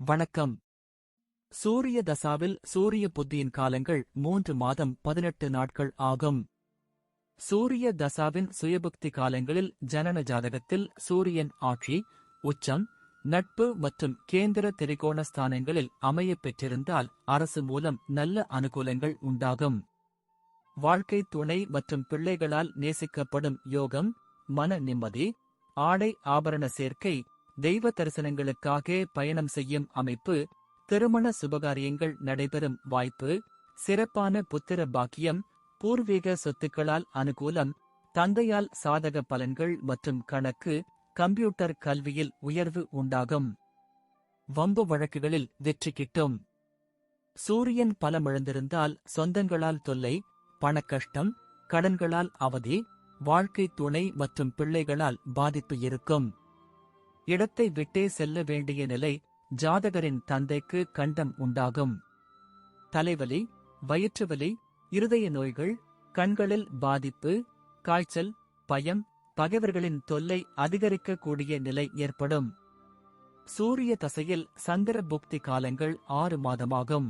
வணக்கம். சூரிய தசாவில் சூரிய புத்தியின் காலங்கள் மூன்று மாதம் பதினெட்டு நாட்கள் ஆகும். சூரிய தசாவின் சுயபுக்தி காலங்களில் ஜனன ஜாதகத்தில் சூரியன் ஆட்சி உச்சம் நட்பு மற்றும் கேந்திர திரிகோண ஸ்தானங்களில் அமையப் பெற்றிருந்தால் அரசு மூலம் நல்ல அனுகூலங்கள் உண்டாகும். வாழ்க்கை துணை மற்றும் பிள்ளைகளால் நேசிக்கப்படும் யோகம் மன நிம்மதி ஆடை ஆபரண சேர்க்கை தெய்வ தரிசனங்களுக்காக பயணம் செய்யும் அமைப்பு திருமண சுபகாரியங்கள் நடைபெறும் வாய்ப்பு சிறப்பான புத்திர பாக்கியம் பூர்வீக சொத்துக்களால் அனுகூலம் தந்தையால் சாதக பலன்கள் மற்றும் கணக்கு கம்ப்யூட்டர் கல்வியில் உயர்வு உண்டாகும். வம்பு வழக்குகளில் வெற்றி கிட்டும். சூரியன் பலமிழந்திருந்தால் சொந்தங்களால் தொல்லை பணக்கஷ்டம் கடன்களால் அவதி வாழ்க்கை துணை மற்றும் பிள்ளைகளால் பாதிப்பு இருக்கும். இடத்தை விட்டே செல்ல வேண்டிய நிலை ஜாதகரின் தந்தைக்கு கண்டம் உண்டாகும். தலைவலி வயிற்றுவலி இருதய நோய்கள் கண்களில் பாதிப்பு காய்ச்சல் பயம் பகைவர்களின் தொல்லை அதிகரிக்கக்கூடிய நிலை ஏற்படும். சூரிய தசையில் சந்திர புக்தி காலங்கள் ஆறு மாதமாகும்.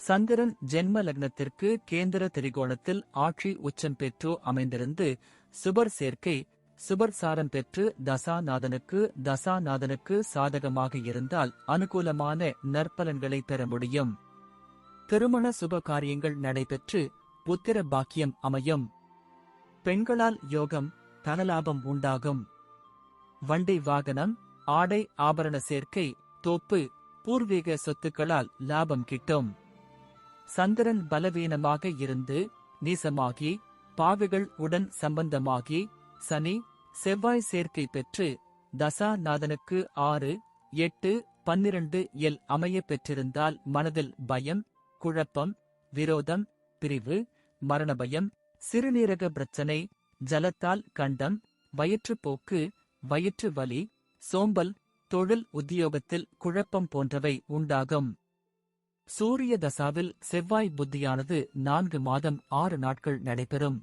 சந்திரன் ஜென்ம லக்னத்திற்கு கேந்திர திரிகோணத்தில் ஆட்சி உச்சம் பெற்று அமைந்திருந்து சுபர் சேர்க்கை சுபர் சாரம் பெற்று தசாநாதனுக்கு தசாநாதனுக்கு சாதகமாக இருந்தால் அனுகூலமான நற்பலன்களை பெற முடியும். திருமண சுப காரியங்கள் நடைபெற்று புத்திர பாக்கியம் அமையும். பெண்களால் யோகம் தனலாபம் உண்டாகும். வண்டி வாகனம் ஆடை ஆபரண சேர்க்கை தோப்பு பூர்வீக சொத்துக்களால் லாபம் கிட்டும். சந்திரன் பலவீனமாக இருந்து நீசமாகி பாவிகள் உடன் சம்பந்தமாகி சனி செவ்வாய் சேர்க்கை பெற்று தசாநாதனுக்கு ஆறு எட்டு பன்னிரண்டு எல் அமைய பெற்றிருந்தால் மனதில் பயம் குழப்பம் விரோதம் பிரிவு மரணபயம் சிறுநீரக பிரச்சனை ஜலத்தால் கண்டம் வயிற்றுப்போக்கு வயிற்று வலி சோம்பல் தொழில் உத்தியோகத்தில் குழப்பம் போன்றவை உண்டாகும். சூரிய தசாவில் செவ்வாய் புத்தியானது நான்கு மாதம் ஆறு நாட்கள் நடைபெறும்.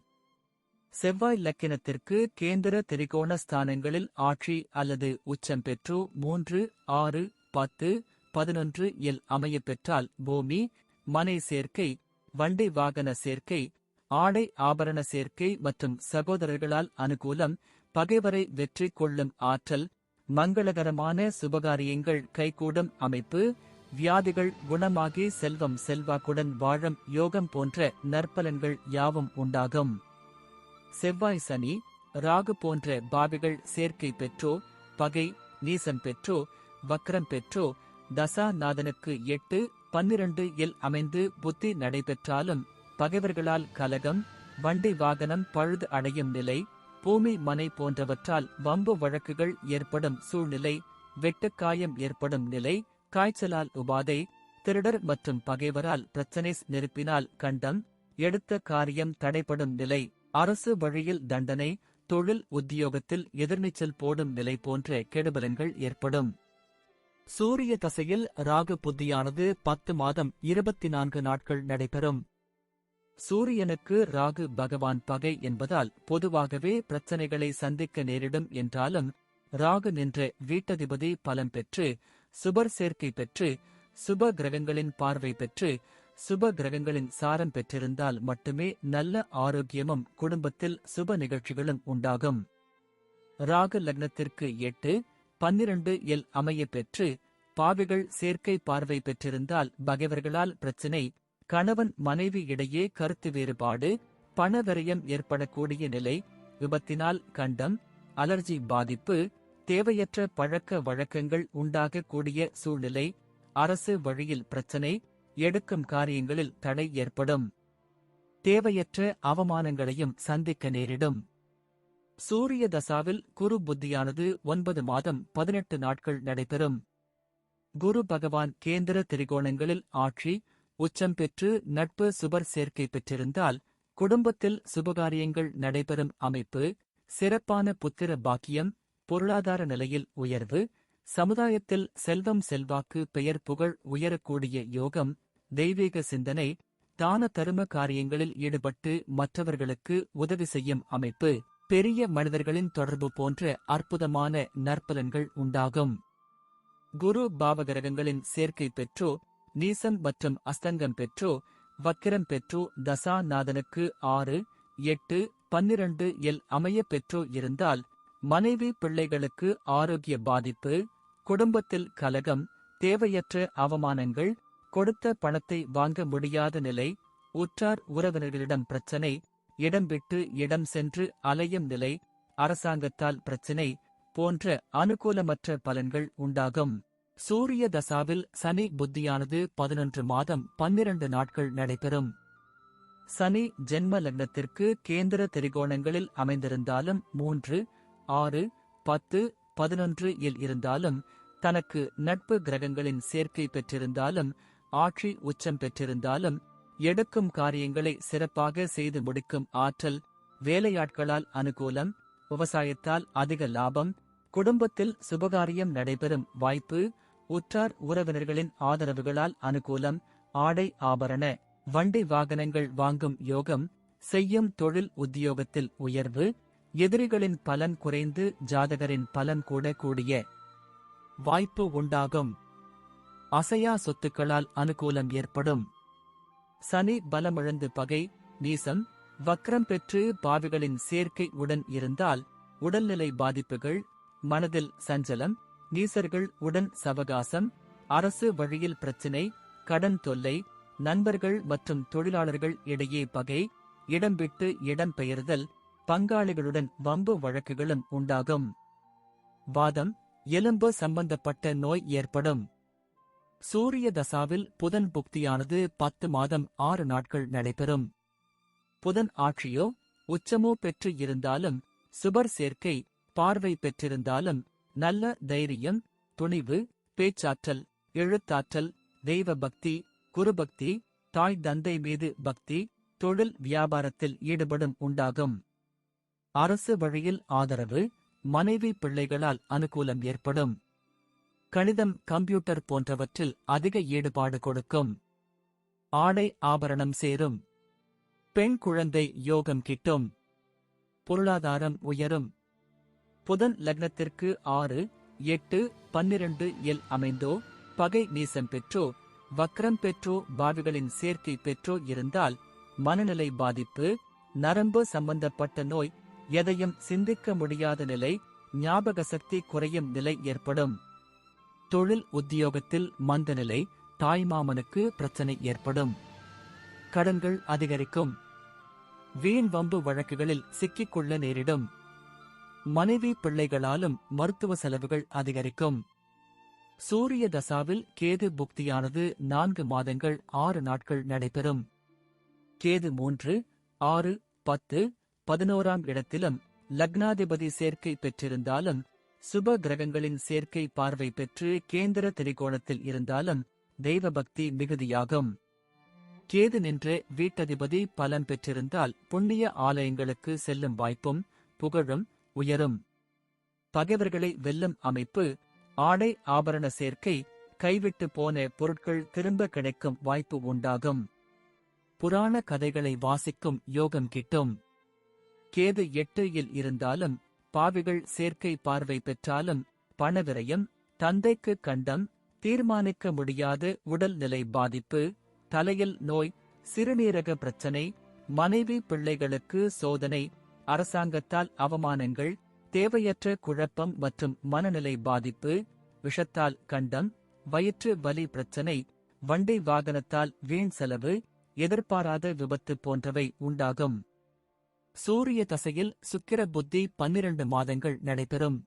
செவ்வாய் லக்கினத்திற்கு கேந்திர திரிகோண ஸ்தானங்களில் ஆட்சி அல்லது உச்சம் பெற்று மூன்று ஆறு பத்து பதினொன்று எல் அமையப் பெற்றால் பூமி மனை சேர்க்கை வண்டி வாகன சேர்க்கை ஆடை ஆபரண சேர்க்கை மற்றும் சகோதரர்களால் அனுகூலம் பகைவரை வெற்றி கொள்ளும் ஆற்றல் மங்களகரமான சுபகாரியங்கள் கைகூடும் அமைப்பு வியாதிகள் குணமாகி செல்வம் செல்வாக்குடன் வாழும் யோகம் போன்ற நற்பலன்கள் யாவும் உண்டாகும். செவ்வாய் சனி ராகு போன்ற பாவிகள் சேர்க்கை பெற்றோ பகை நீசம் பெற்றோ வக்ரம் பெற்றோ தசாநாதனுக்கு எட்டு பன்னிரண்டு எல் அமைந்து புத்தி நடைபெற்றாலும் பகைவர்களால் கலகம் வண்டி வாகனம் பழுது அடையும் நிலை பூமி மனை போன்றவற்றால் வம்பு வழக்குகள் ஏற்படும் சூழ்நிலை வெட்டுக்காயம் ஏற்படும் நிலை காய்ச்சலால் உபாதை திருடர் மற்றும் பகைவரால் பிரச்சனை நெருப்பினால் கண்டம் எடுத்த காரியம் தடைப்படும் நிலை. அரசு வழியில் தண்டனை தொழில் உத்தியோகத்தில் எதிர்நீச்சல் போடும் நிலை போன்ற கெடுபலன்கள் ஏற்படும். சூரிய தசையில் ராகு புத்தியானது பத்து மாதம் இருபத்தி நான்கு நாட்கள் நடைபெறும். சூரியனுக்கு ராகு பகவான் பகை என்பதால் பொதுவாகவே பிரச்சனைகளை சந்திக்க நேரிடும் என்றாலும் ராகு நின்ற வீட்டதிபதி பலம் பெற்று சுபர் சேர்க்கை பெற்று சுப கிரகங்களின் பார்வை பெற்று சுப கிரகங்களின் சாரம் பெற்றிருந்தால் மட்டுமே நல்ல ஆரோக்கியமும் குடும்பத்தில் சுப நிகழ்ச்சிகளும் உண்டாகும். ராகு லக்னத்திற்கு எட்டு பன்னிரண்டு எல் அமைய பெற்று பாவிகள் சேர்க்கை பார்வை பெற்றிருந்தால் பகைவர்களால் பிரச்சினை கணவன் மனைவி இடையே கருத்து வேறுபாடு பணவரையம் ஏற்படக்கூடிய நிலை விபத்தினால் கண்டம் அலர்ஜி பாதிப்பு தேவையற்ற பழக்க வழக்கங்கள் உண்டாகக்கூடிய சூழ்நிலை அரசு வழியில் பிரச்சனை எடுக்கும் காரியங்களில் தடை ஏற்படும். தேவையற்ற அவமானங்களையும் சந்திக்க நேரிடும். சூரிய தசாவில் குரு புத்தியானது ஒன்பது மாதம் பதினெட்டு நாட்கள் நடைபெறும். குரு பகவான் கேந்திர திரிகோணங்களில் ஆட்சி உச்சம் பெற்று நட்பு சுபர் சேர்க்கை பெற்றிருந்தால் குடும்பத்தில் சுபகாரியங்கள் நடைபெறும் அமைப்பு சிறப்பான புத்திர பாக்கியம் பொருளாதார நிலையில் உயர்வு சமுதாயத்தில் செல்வம் செல்வாக்கு பெயர் புகழ் உயரக்கூடிய யோகம் தெய்வீக சிந்தனை தான தரும காரியங்களில் ஈடுபட்டு மற்றவர்களுக்கு உதவி செய்யும் அமைப்பு பெரிய மனிதர்களின் தொடர்பு போன்ற அற்புதமான நற்பலன்கள் உண்டாகும். குரு பாவகிரகங்களின் சேர்க்கை பெற்றோ நீசம் மற்றும் அஸ்தங்கம் பெற்றோ வக்கிரம் பெற்றோ தசாநாதனுக்கு ஆறு எட்டு பன்னிரண்டு எல் அமைய பெற்றோ இருந்தால் மனைவி பிள்ளைகளுக்கு ஆரோக்கிய பாதிப்பு குடும்பத்தில் கலகம் தேவையற்ற அவமானங்கள் கொடுத்த பணத்தை வாங்க முடியாத நிலை உற்றார் உறவினர்களிடம் பிரச்சனை இடம் விட்டு இடம் சென்று அலையும் நிலை அரசாங்கத்தால் பிரச்சினை போன்ற அனுகூலமற்ற பலன்கள் உண்டாகும். சூரிய தசாவில் சனி புத்தியானது பதினொன்று மாதம் பன்னிரண்டு நாட்கள் நடைபெறும். சனி ஜென்ம லக்னத்திற்கு கேந்திர திரிகோணங்களில் அமைந்திருந்தாலும் மூன்று ஆறு பத்து பதினொன்று இல் இருந்தாலும் தனக்கு நட்பு கிரகங்களின் சேர்க்கை பெற்றிருந்தாலும் ஆட்சி உச்சம் பெற்றிருந்தாலும் எடுக்கும் காரியங்களை சிறப்பாக செய்து முடிக்கும் ஆற்றல் வேலையாட்களால் அனுகூலம் விவசாயத்தால் அதிக லாபம் குடும்பத்தில் சுபகாரியம் நடைபெறும் வாய்ப்பு உற்றார் உறவினர்களின் ஆதரவுகளால் அனுகூலம் ஆடை ஆபரண வண்டி வாகனங்கள் வாங்கும் யோகம் செய்யும் தொழில் உத்தியோகத்தில் உயர்வு எதிரிகளின் பலன் குறைந்து ஜாதகரின் பலன் கூட கூடிய வாய்ப்பு உண்டாகும். அசையா சொத்துக்களால் அனுகூலம் ஏற்படும். சனி பலமிழந்து பகை நீசம் வக்ரம் பெற்று பாவிகளின் சேர்க்கை உடன் இருந்தால் உடல்நிலை பாதிப்புகள் மனதில் சஞ்சலம் நீசர்கள் உடன் சவகாசம் அரசு வழியில் பிரச்சினை கடன் தொல்லை நண்பர்கள் மற்றும் தொழிலாளர்கள் இடையே பகை இடம் விட்டு இடம் பெயர்தல் பங்காளிகளுடன் வம்பு வழக்குகளும் உண்டாகும். வாதம் எலும்பு சம்பந்தப்பட்ட நோய் ஏற்படும். சூரிய தசாவில் புதன் புக்தியானது பத்து மாதம் ஆறு நாட்கள் நடைபெறும். புதன் ஆட்சியோ உச்சமோ பெற்று இருந்தாலும் சுபர் சேர்க்கை பார்வை பெற்றிருந்தாலும் நல்ல தைரியம் துணிவு பேச்சாற்றல் எழுத்தாற்றல் தெய்வ பக்தி குருபக்தி தாய் தந்தை மீது பக்தி தொழில் வியாபாரத்தில் ஈடுபடும் உண்டாகும். அரசு வழியில் ஆதரவு மனைவி பிள்ளைகளால் அனுகூலம் ஏற்படும். கணிதம் கம்ப்யூட்டர் போன்றவற்றில் அதிக ஈடுபாடு கொடுக்கும். ஆடை ஆபரணம் சேரும். பெண் குழந்தை யோகம் கிட்டும். பொருளாதாரம் உயரும். புதன் லக்னத்திற்கு ஆறு எட்டு பன்னிரண்டு எல் அமைந்தோ பகை நீசம் பெற்றோ வக்ரம் பெற்றோ பாவிகளின் சேர்க்கை பெற்றோ இருந்தால் மனநிலை பாதிப்பு நரம்பு சம்பந்தப்பட்ட நோய் எதையும் சிந்திக்க முடியாத நிலை ஞாபக சக்தி குறையும் நிலை ஏற்படும். தொழில் உத்தியோகத்தில் மந்த நிலை தாய்மாமனுக்கு பிரச்சனை ஏற்படும். கடன்கள் அதிகரிக்கும். வீண் வம்பு வழக்குகளில் சிக்கிக்கொள்ள நேரிடும். மனைவி பிள்ளைகளாலும் மருத்துவ செலவுகள் அதிகரிக்கும். சூரிய தசாவில் கேது புக்தியானது நான்கு மாதங்கள் ஆறு நாட்கள் நடைபெறும். கேது மூன்று ஆறு பத்து பதினோராம் இடத்திலும் லக்னாதிபதி சேர்க்கை பெற்றிருந்தாலும் சுப கிரகங்களின் சேர்க்கை பார்வை பெற்று கேந்திர திரிகோணத்தில் இருந்தாலும் தெய்வ பக்தி மிகுதியாகும். கேது நின்று வீட்டதிபதி பலம் பெற்றிருந்தால் புண்ணிய ஆலயங்களுக்கு செல்லும் வாய்ப்பும் புகழும் உயரும். பகைவர்களை வெல்லும் அமைப்பு ஆடை ஆபரண சேர்க்கை கைவிட்டு போன பொருட்கள் திரும்ப கிடைக்கும் வாய்ப்பு உண்டாகும். புராண கதைகளை வாசிக்கும் யோகம் கிட்டும். கேது எட்டு இல் இருந்தாலும் பாவிகள் சேர்க்கை பார்வை பெற்றாலும் பணவிரயம் தந்தைக்கு கண்டம் தீர்மானிக்க முடியாத உடல்நிலை பாதிப்பு தலையில் நோய் சிறுநீரக பிரச்சனை மனைவி பிள்ளைகளுக்கு சோதனை அரசாங்கத்தால் அவமானங்கள் தேவையற்ற குழப்பம் மற்றும் மனநிலை பாதிப்பு விஷத்தால் கண்டம் வயிற்று வலி பிரச்சனை வண்டி வாகனத்தால் வீண் செலவு எதிர்பாராத விபத்து போன்றவை உண்டாகும். சூரிய தசையில் சுக்கிர புத்தி பன்னிரண்டு மாதங்கள் நடைபெறும்.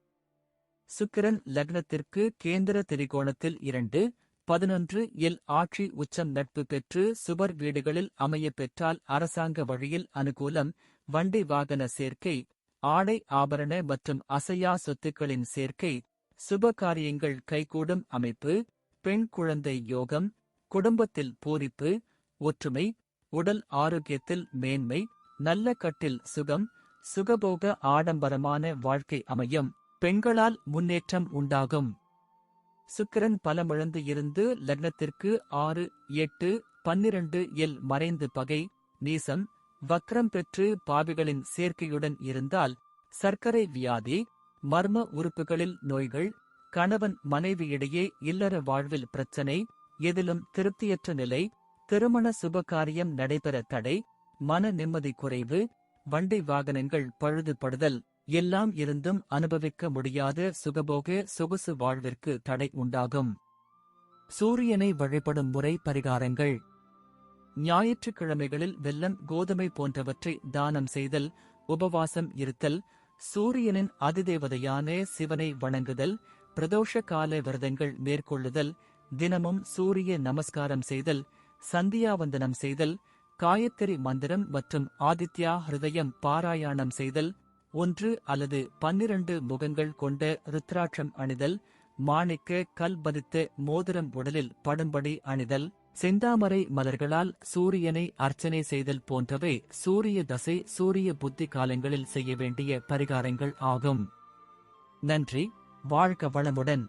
சுக்கிரன் லக்னத்திற்கு கேந்திர திரிகோணத்தில் இரண்டு பதினொன்று இல் ஆட்சி உச்சம் நட்பு பெற்று சுவர் வீடுகளில் அமைய பெற்றால் அரசாங்க வழியில் அனுகூலம் வண்டி வாகன சேர்க்கை ஆடை ஆபரண மற்றும் அசையா சொத்துக்களின் சேர்க்கை சுப காரியங்கள் கைகூடும் அமைப்பு பெண் குழந்தை யோகம் குடும்பத்தில் பூரிப்பு ஒற்றுமை உடல் ஆரோக்கியத்தில் மேன்மை நல்ல கட்டில் சுகம் சுகபோக ஆடம்பரமான வாழ்க்கை அமையும். பெண்களால் முன்னேற்றம் உண்டாகும். சுக்கிரன் பலமிழந்து இருந்து லக்னத்திற்கு ஆறு எட்டு பன்னிரண்டு எல் மறைந்து பகை. நீசம் வக்ரம் பெற்று பாவிகளின் சேர்க்கையுடன் இருந்தால் சர்க்கரை வியாதி மர்ம உறுப்புகளில் நோய்கள் கணவன் மனைவியிடையே இல்லற வாழ்வில் பிரச்சனை எதிலும் திருப்தியற்ற நிலை திருமண சுபகாரியம் நடைபெற தடை. மன நிம்மதி குறைவு வண்டி வாகனங்கள் பழுதுபடுதல் எல்லாம் இருந்தும் அனுபவிக்க முடியாத சுகபோக சொகுசு வாழ்விற்கு தடை உண்டாகும். சூரியனை வழிபடும் முறை பரிகாரங்கள். ஞாயிற்றுக்கிழமைகளில் வெல்லம் கோதுமை போன்றவற்றை தானம் செய்தல் உபவாசம் இருத்தல் சூரியனின் அதிதேவதையான சிவனை வணங்குதல் பிரதோஷ கால விரதங்கள் மேற்கொள்ளுதல் தினமும் சூரிய நமஸ்காரம் செய்தல் சந்தியாவந்தனம் செய்தல் காயத்ரி மந்திரம் மற்றும் ஆதித்யா ஹிருதயம் பாராயணம் செய்தல் ஒன்று அல்லது பன்னிரண்டு முகங்கள் கொண்ட ருத்ராட்சம் அணிதல் மாணிக்க கல் பதித்த மோதிரம் உடலில் படும்படி அணிதல் செந்தாமரை மலர்களால் சூரியனை அர்ச்சனை செய்தல் போன்றவை சூரிய தசை சூரிய புத்தி காலங்களில் செய்ய வேண்டிய பரிகாரங்கள் ஆகும். நன்றி வாழ்க வளமுடன்.